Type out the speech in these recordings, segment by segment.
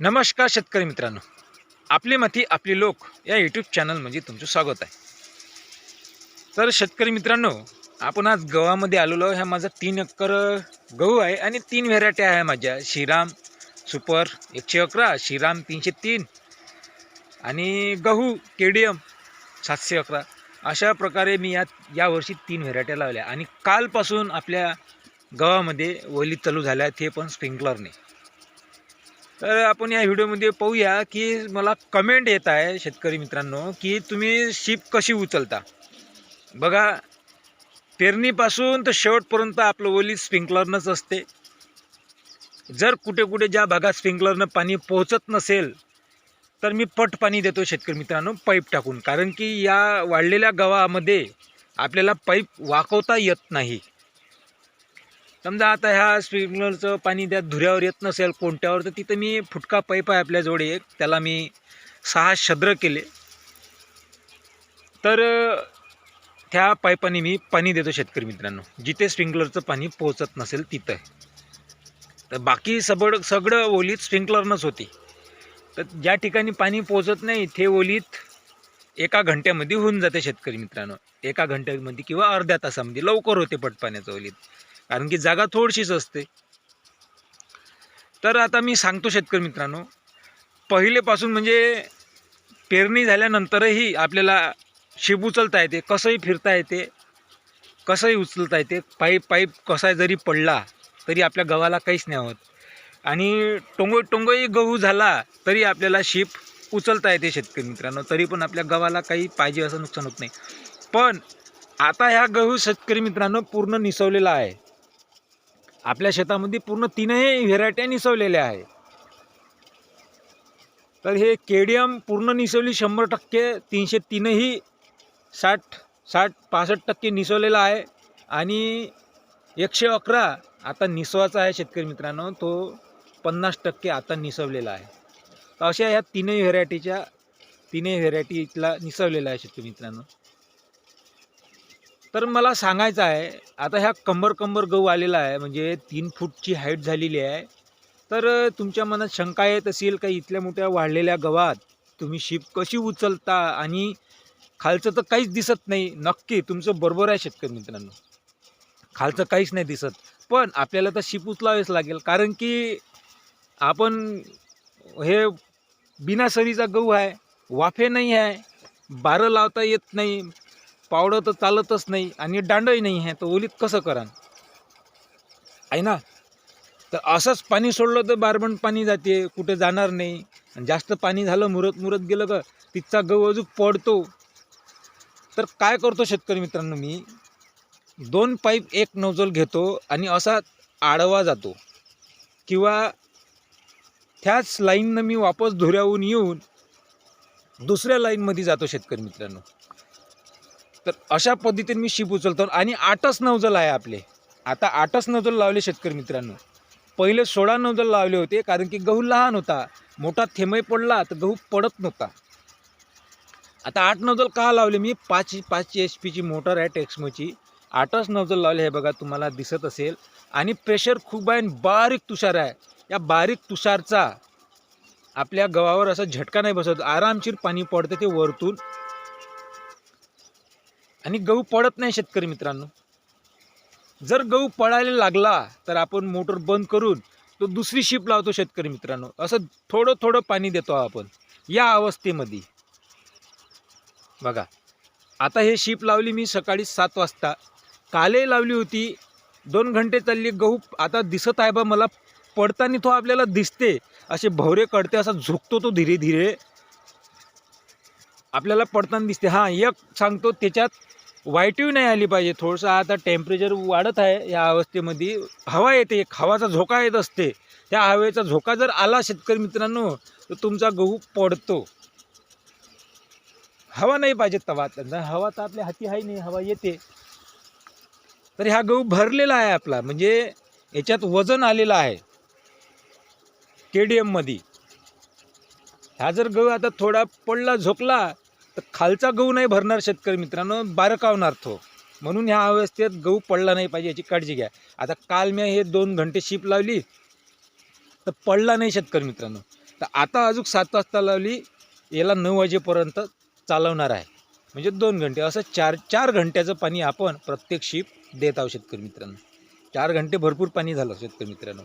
नमस्कार शेतकरी मित्रांनो. आपली माती आपली लोक या यूट्यूब चॅनल म्हणजे तुमचं स्वागत आहे. तर शेतकरी मित्रांनो आपण आज गव्हामध्ये आलेलो ह्या माझा तीन एकर गहू आहे आणि तीन व्हेरायटी आहे माझ्या. श्रीराम सुपर एकशे अकरा श्रीराम तीनशे तीन आणि गहू के डी एम सातशे अकरा. अशा प्रकारे मी या यावर्षी तीन व्हेरायट्या लावल्या. आणि कालपासून आपल्या गव्हामध्ये वली चालू झाल्या ते पण स्प्रिंकलरने तर आपण या व्हिडिओमध्ये पाहूया की मला कमेंट येत आहे शेतकरी मित्रांनो की तुम्ही शीप कशी उचलता? बघा पेरणीपासून तर शेवटपर्यंत आपलं ओली स्प्रिंकलरनंच असते. जर कुठे कुठे ज्या भागात स्प्रिंकलरनं पाणी पोहोचत नसेल तर मी पट पाणी देतो शेतकरी मित्रांनो पाईप टाकून. कारण की या वाढलेल्या गव्हामध्ये आपल्याला पाईप वाकवता येत नाही. समजा आता ह्या स्प्रिंकलरचं पाणी त्या धुऱ्यावर येत नसेल कोणत्यावर तर तिथं मी फुटका पाईप आहे आपल्याजवळ एक. त्याला मी सहा छद्र केले. तर त्या पाईपाने मी पाणी देतो शेतकरी मित्रांनो. जिथे स्प्रिंकलरचं पाणी पोहोचत नसेल तिथं. तर बाकी सबड सगळं ओलीत स्प्रिंकलरनंच होती. तर ज्या ठिकाणी पाणी पोहोचत नाही ते ओलीत एका घंट्यामध्ये होऊन जाते शेतकरी मित्रांनो. एका घंट्यामध्ये किंवा अर्ध्या तासामध्ये. लवकर होते पटपाण्याचं ओलीत. कारण की जागा थोडीशीच असते. तर आता मी सांगतो शेतकरी मित्रांनो पहिलेपासून म्हणजे पेरणी झाल्यानंतरही आपल्याला शेप उचलता येते कसंही फिरता येते कसंही उचलता येते पाईप पाईप कसा जरी पडला तरी आपल्या गव्हाला काहीच नाही होत. आणि टोंगो टोंगोई गहू झाला तरी आपल्याला शेप उचलता येते शेतकरी मित्रांनो तरी पण आपल्या गव्हाला काही पाहिजे असं नुकसान होत नाही. पण आता ह्या गहू शेतकरी मित्रांनो पूर्ण निसवलेला आहे. आपल्या शेतामध्ये पूर्ण तीनही व्हेरायट्या निसवलेल्या आहे तर हे केडीएम पूर्ण निसवली शंभर टक्के तीनशे तीनही साठ साठ पासष्ट टक्के निसवलेला आहे. आणि एकशे अकरा आता निसवाचा आहे शेतकरी मित्रांनो तो पन्नास टक्के आता निसवलेला आहे. तर अशा ह्या तीनही व्हेरायटीच्या तीनही व्हेरायटीला निसवलेला आहे शेतकरी मित्रांनो. तर मला सांगायचं आहे आता ह्या कंबर कंबर गहू आलेला आहे म्हणजे तीन फूटची हाईट झालेली आहे. तर तुमच्या मनात शंका येत असेल का इथल्या मोठ्या वाढलेल्या गव्हात तुम्ही शीप कशी उचलता? आणि खालचं तर काहीच दिसत नाही. नक्की तुमचं बरोबर आहे शेतकरी मित्रांनो. खालचं काहीच नाही दिसत. पण आपल्याला तर शीप उचलावेच लागेल. कारण की आपण हे बिना सरीचा गहू आहे वाफे नाही आहे बारं लावता येत नाही. पावडं तर चालतच नाही आणि दांडही नाही आहे तर ओलीत कसं करान? आहे ना? तर असंच पाणी सोडलं तर बारबण पाणी जाते कुठे जाणार नाही. आणि जास्त पाणी झालं मुरत मुरत गेलं का तिथचा गहू अजून पडतो. तर काय करतो शेतकरी मित्रांनो मी? दोन पाईप एक नोजल घेतो आणि असा आडवा जातो. किंवा त्याच लाईननं मी वापस धुऱ्याहून येऊन दुसऱ्या लाईनमध्ये जातो शेतकरी मित्रांनो. तर अशा पद्धतीने मी शिप उचलतो आणि आठच नवजल आहे आपले. आता आठच नवजल लावले शेतकरी मित्रांनो. पहिले सोळा नवजल लावले होते कारण की गहू लहान होता. मोठा थेमही पडला तर गहू पडत नव्हता. आता आठ नवजल का लावले? मी पाच पाच एच पीची मोटर आहे टेक्समोची. आठच नवजल लावले हे बघा तुम्हाला दिसत असेल. आणि प्रेशर खूप आहे आणि बारीक तुषार आहे. या बारीक तुषारचा आपल्या गव्हावर असा झटका नाही बसत. आरामशीर पाणी पडतं ते वरतून. आणि गहू पडत नाही शेतकरी मित्रांनो. जर गहू पडायला लागला तर आपण मोटर बंद करून तो दुसरी शिप लावतो शेतकरी मित्रांनो. असं थोडं थोडं पाणी देतो आपण. या अवस्थेमध्ये. बघा. आता हे शिप लावली मी सकाळी सात वाजता. कालही लावली होती. दोन घंटे चालली. गहू आता दिसत आहे बा मला पडताना तो आपल्याला दिसते. असे भवरे कडते असा झुकतो तो धीरे धीरे. आपल्याला पडताना दिसते. हां एक सांगतो त्याच्यात वाईटही नाही आली पाहिजे. थोडंसं आता टेम्परेचर वाढत आहे या अवस्थेमध्ये. हवा येते एक हवाचा झोका येत असते. त्या हवेचा झोका जर आला शेतकरी मित्रांनो तर तुमचा गहू पडतो. हवा नाही पाहिजे तवा त्यांना हवा तर आपल्या हाती आहे नाही हवा येते. तर ह्या गहू भरलेला आहे आपला. म्हणजे याच्यात वजन आलेलं आहे. के डी एममध्ये ह्या जर गहू आता थोडा पडला झोकला तर खालचा गहू नाही भरणार शेतकरी मित्रांनो बारकावणार तो. म्हणून ह्या अवस्थेत गहू पडला नाही पाहिजे याची काळजी घ्या. आता काल मी हे दोन घंटे शिप लावली तर पडला नाही शेतकरी मित्रांनो. तर आता अजून सात वाजता लावली याला नऊ वाजेपर्यंत चालवणार आहे. म्हणजे दोन घंटे असं चार चार घंट्याचं पाणी आपण प्रत्येक शिप देत आहोत शेतकरी मित्रांनो. चार घंटे भरपूर पाणी झालं शेतकरी मित्रांनो.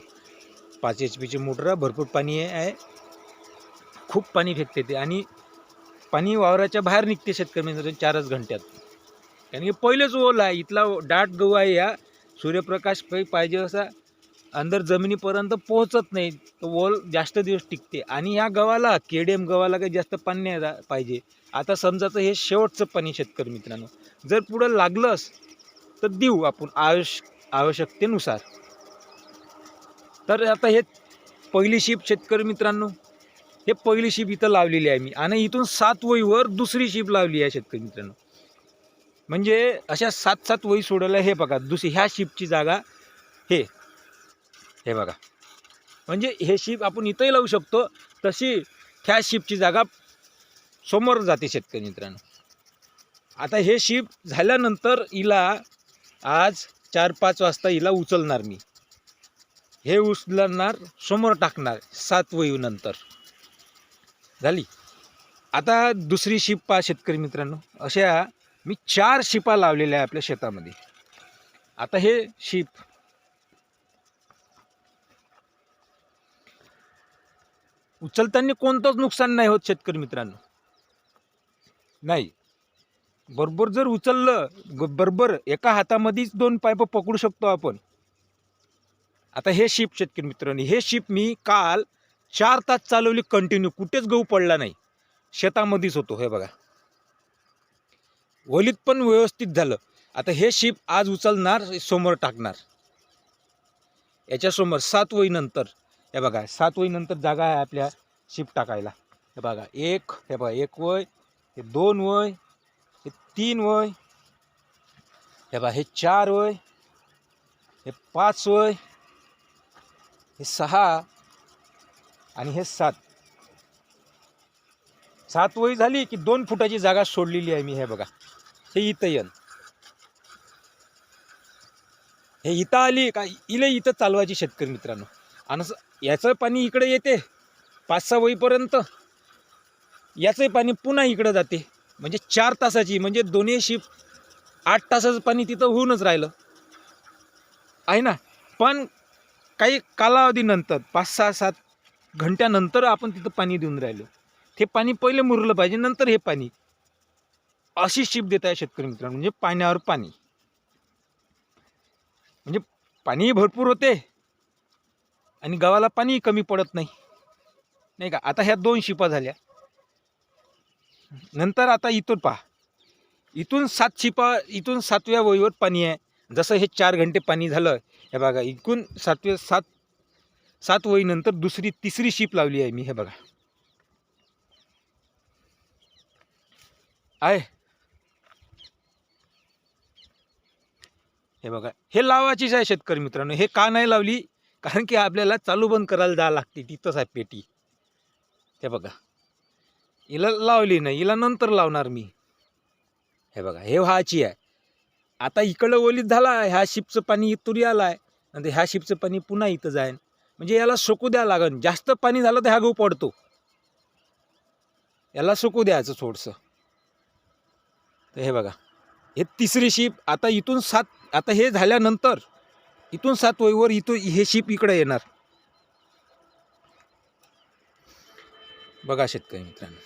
पाच एच पीची मोटर भरपूर पाणी आहे. खूप पाणी फेकते ते. आणि पाणी वावराच्या बाहेर निघते शेतकरी चारच घंट्यात. कारण की पहिलेच ओल आहे. इथला दाट गहू आहे या. सूर्यप्रकाश काही पाहिजे असा अंदर जमिनीपर्यंत पोहोचत नाही. तर ओल जास्त दिवस टिकते. आणि ह्या गव्हाला केडीएम गव्हाला काही जास्त पाणी नाही रा- पाहिजे. आता समजा तर हे शेवटचं पाणी शेतकरी मित्रांनो. जर पुढं लागलंच तर देऊ आपण आवश्य आवश्यकतेनुसार. तर आता हे पहिली शिप शेतकरी मित्रांनो. हे पहिली शिप इथं लावलेली आहे मी. आणि इथून सात वहीवर दुसरी शिप लावली आहे शेतकरी मित्रांनो. म्हणजे अशा सात सात वही सोडवल्या हे बघा दुसरी ह्या शिपची जागा हे. हे बघा. म्हणजे हे शिप आपण इथंही लावू शकतो तशी ह्या शिपची जागा समोर जाते शेतकरी मित्रांनो. आता हे शिप झाल्यानंतर हिला आज चार पाच वाजता हिला उचलणार मी. हे उचलणार समोर टाकणार सात वहीनंतर झाली. आता दुसरी शिप पहा शेतकरी मित्रांनो. अशा मी चार शिपा लावलेल्या आहे आपल्या शेतामध्ये. आता हे शिप. उचलताना कोणतंच नुकसान नाही होत शेतकरी मित्रांनो. नाही. बरोबर जर उचललं बरोबर एका हातामध्येच दोन पाईप पकडू शकतो आपण. आता हे शिप शेतकरी मित्रांनो हे शिप मी काल चार तास चालवली कंटिन्यू कुठेच गहू पडला नाही. शेतामध्येच होतो हे बघा. वलीत पण व्यवस्थित झालं. आता हे शिप आज उचलणार समोर टाकणार. याच्यासमोर सात वहीनंतर हे बघा सात वहीनंतर जागा आहे आपल्या शिप टाकायला. हे बघा एक हे बघा एक वय हे दोन वय हे तीन वय हे बघा हे चार वय हे पाच वय हे सहा आणि हे सात. सात वही झाली की दोन फुटाची जागा सोडलेली आहे मी हे बघा. हे इथं येन. हे इथं आली का इले इथं चालवायची शेतकरी मित्रांनो. आणि याचं पाणी इकडे येते पाच सहा वहीपर्यंत याचंही पाणी पुन्हा इकडं जाते. म्हणजे चार तासाची म्हणजे दोन्ही शिफ्ट आठ तासाचं पाणी तिथं होऊनच राहिलं. आहे ना? पण काही कालावधीनंतर पाच सहा सात घंट्यानंतर आपण तिथं पाणी देऊन राहिलो. ते पाणी पहिले मुरलं पाहिजे नंतर हे पाणी. अशी शिप देत आहे शेतकरी मित्रांनो म्हणजे पाण्यावर पाणी. म्हणजे पाणीही भरपूर होते आणि गावाला पाणीही कमी पडत नाही. नाही का? आता ह्या दोन शिपा झाल्या. नंतर आता इथून पहा. इथून सात शिपा इथून सातव्या वहीवर पाणी आहे. जसं हे चार घंटे पाणी झालं हे बघा इथून सातव्या सात सात वहीनंतर दुसरी तिसरी शिप लावली आहे मी हे बघा. आहे. हे बघा हे लावायचीच आहे शेतकरी मित्रांनो हे का नाही लावली? कारण की आपल्याला चालू बंद करायला जावं लागते तिथंच आहे पेटी. हे बघा. हिला लावली नाही हिला नंतर लावणार मी. हे बघा हे व्हायची आहे. आता इकडं ओलीत झाला ह्या शिपचं पाणी इथून आलं आहे नंतर ह्या शिपचं पाणी पुन्हा इथं जाईन. म्हणजे याला सुकू द्या लागन. जास्त पाणी झालं तर ह्या गहू पडतो. याला सुकू द्यायचं थोडंसं. तर हे बघा. हे तिसरी शिप आता इथून सात आता हे झाल्यानंतर इथून सात वयवर इथून हे शिप इकडे येणार. बघा शेतकरी मित्रांनो.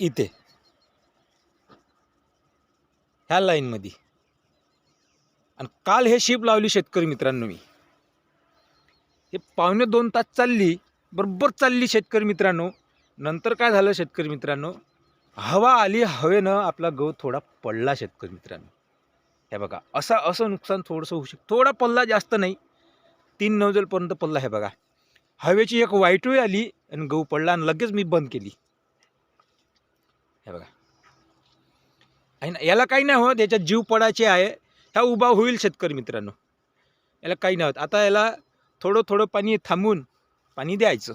इथे. ह्या लाईनमध्ये. आणि काल हे शिप लावली शेतकरी मित्रांनो मी. हे पावणे दोन तास चालली बरोबर चालली शेतकरी मित्रांनो. नंतर काय झालं शेतकरी मित्रांनो? हवा आली हवेनं आपला गहू थोडा पडला शेतकरी मित्रांनो. हे बघा असा असं नुकसान थोडंसं होऊ शकतं थोडा पल्ला जास्त नाही. तीन नवजलपर्यंत पल्ला हे बघा. हवेची एक वाईटही आली आणि गहू पडला आणि लगेच मी बंद केली. हे बघा. आहे ना? याला काही नाही होत. याच्यात जीव पडायचे आहे. ह्या उभा होईल शेतकरी मित्रांनो. याला काही नाही होत. आता याला थोडं थोडं पाणी थांबून पाणी द्यायचं.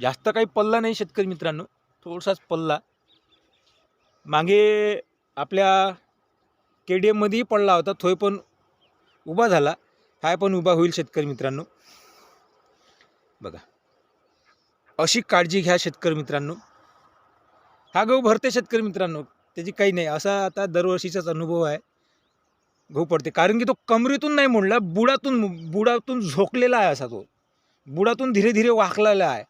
जास्त काही पल्ला नाही शेतकरी मित्रांनो. थोडासाच पल्ला. मागे आपल्या के डी एममध्येही पडला होता. तोही पण उभा झाला. हाय पण उभा होईल शेतकरी मित्रांनो. बघा. अशी काळजी घ्या शेतकरी मित्रांनो. हा गहू भरते शेतकरी मित्रांनो त्याची काही नाही. असा आता दरवर्षीचाच अनुभव आहे. गहू पडते. कारण की तो कमरीतून नाही मोडला बुडातून बुडातून झोकलेला आहे असा तो. बुडातून धीरे धीरे वाकलेला आहे.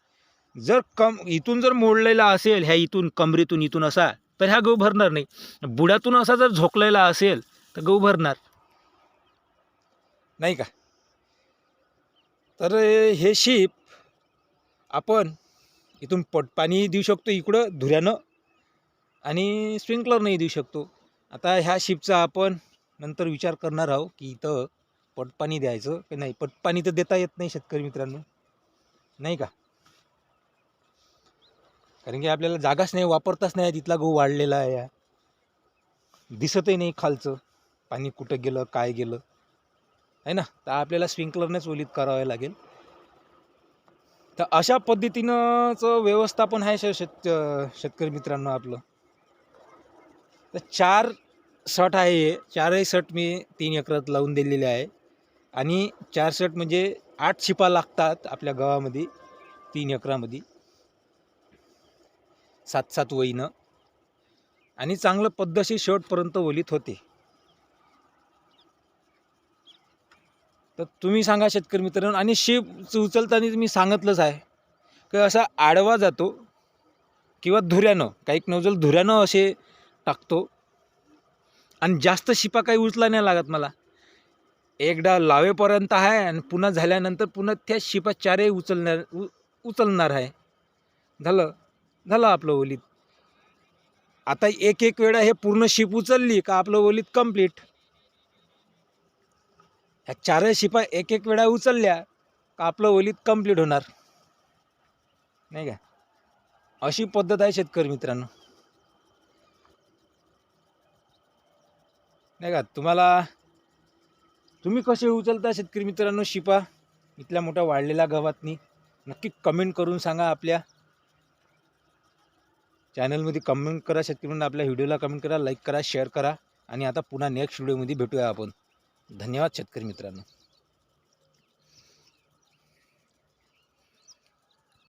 जर कम इथून जर मोडलेला असेल ह्या इथून कमरेतून इथून असा तर ह्या गहू भरणार नाही. बुडातून असा जर झोकलेला असेल तर गहू भरणार. नाही का? तर हे शीप आपण इथून पट पाणी देऊ शकतो इकडं धुऱ्यानं. आणि स्प्रिंकलरनंही देऊ शकतो. आता ह्या शिपचा आपण नंतर विचार करणार आहोत की इथं पटपाणी द्यायचं की नाही? पटपाणी तर देता येत नाही शेतकरी मित्रांनो. नाही का? कारण की आपल्याला जागाच नाही वापरताच नाही तिथला गहू वाढलेला आहे. दिसतही नाही खालचं. पाणी कुठं गेलं काय गेलं. आहे ना? तर आपल्याला स्प्रिंकलरनेच ओलीत करावं लागेल. तर अशा पद्धतीनंचं व्यवस्थापन आहे शेत शेतकरी मित्रांनो आपलं. तर चार सट आहे हे. चारही सट मी तीन एकरात लावून दिलेले आहे. आणि चार सट म्हणजे आठ शिपा लागतात आपल्या गावामध्ये तीन एकरामध्ये. सात सात वहीनं. आणि चांगलं पद्धतशीर शेवटपर्यंत ओलीत होते. तर तुम्ही सांगा शेतकरी मित्रांनो आणि शेप उचलताना मी सांगितलंच आहे की असा आडवा जातो किंवा धुऱ्यानं काही नवजल धुऱ्यानं असे टाकतो. आणि जास्त शिपा काही उचला नाही लागत मला. एकदा लावेपर्यंत आहे आणि पुन्हा झाल्यानंतर पुन्हा त्या शिपा चारही उचलणार उ उचलणार आहे. झालं झालं आपलं ओलीत. आता एक एक वेळा हे पूर्ण शिप उचलली का आपलं ओलीत कंप्लीट ह्या चारही शिपा एक एक वेळा उचलल्या का आपलं ओलीत कंप्लीट होणार? नाही का? अशी पद्धत आहे शेतकरी मित्रांनो. नाही का तुम्हाला तुम्ही कसे उचलता शेतकरी मित्रांनो शिपा? इथल्या मोठ्या वाढलेल्या गावातनी नक्की कमेंट करून सांगा आपल्या. चॅनलमध्ये कमेंट करा शेतकरी आपल्या व्हिडिओला कमेंट करा लाईक करा शेअर करा. आणि आता पुन्हा नेक्स्ट व्हिडिओमध्ये भेटूया आपण. धन्यवाद शेतकरी मित्रांनो.